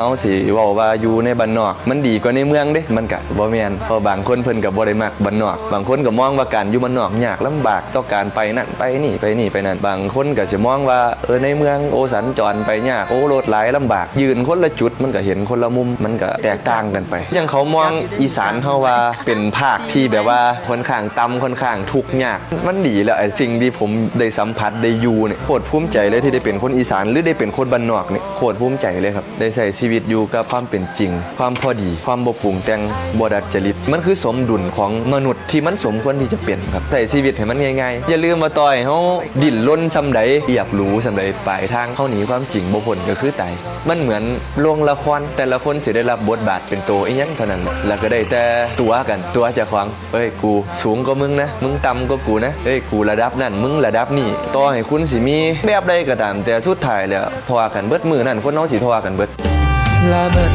เอาสิเว้าว่าอยู่ในบ้านนอก มันดีกว่าในเมืองเด้ มันก็บ่แมนเพราะบางคนเพิ่นก็บ่ได้มักบ้านนอก บางคนก็มองว่าการอยู่บ้านนอกยากลำบากต่อการไปนั่นไปนี่ไปนี่ไปนั่น บางคนก็สิมองว่าเออในเมืองโอสัญจรไปยากโอ้รถหลายลำบาก ยืนคนละจุดมันก็เห็นคนละมุมมันก็แตกต่างกันไปอย่างเขามองอีสานเฮาว่าเป็นภาคที่แบบว่าค่อนข้างต่ำค่อนข้างทุกข์ยาก มันดีแล้วไอ้สิ่งที่ผมได้สัมผัสได้อยู่เนี่ยโคตรภูมิใจเลยที่ได้เป็นคนอีสานหรือได้เป็นคนบ้านนอกเนี่ยโคตรภูมิใจเลยครับได้ใช้ชีวิตอยู่กับความเป็นจริง ความพอดี ความบ่ปรุงแต่งบดัดจริตมันคือสมดุลของมนุษย์ที่มันสมควรที่จะเป็นครับใช้ชีวิตให้มันง่ายๆอย่าลืมมาต่อยเฮาดิ้นรนซำใดอยากรู้ซำใดปลายทางเฮาหนีความจริงบ่พ้นก็คือตายมันเหมือนโรงละครแต่ละคนสิได้รับบทบาทเป็นตัวอีหยังเท่านั้นแล้วก็ได้แต่ตัวกันตัวจ้าของเอ้ยกู สูงกว่ามึงนะ มึงต่ำกว่ากูนะเอ้ยกูระดับนั่นมึงระดับนี่ต่อให้คุณสิมีแบบใดก็ตามแต่สุดท้ายแล้วทอกันเบิดมือนั่นคนเฮาสิทอกันเบิด ละเมิด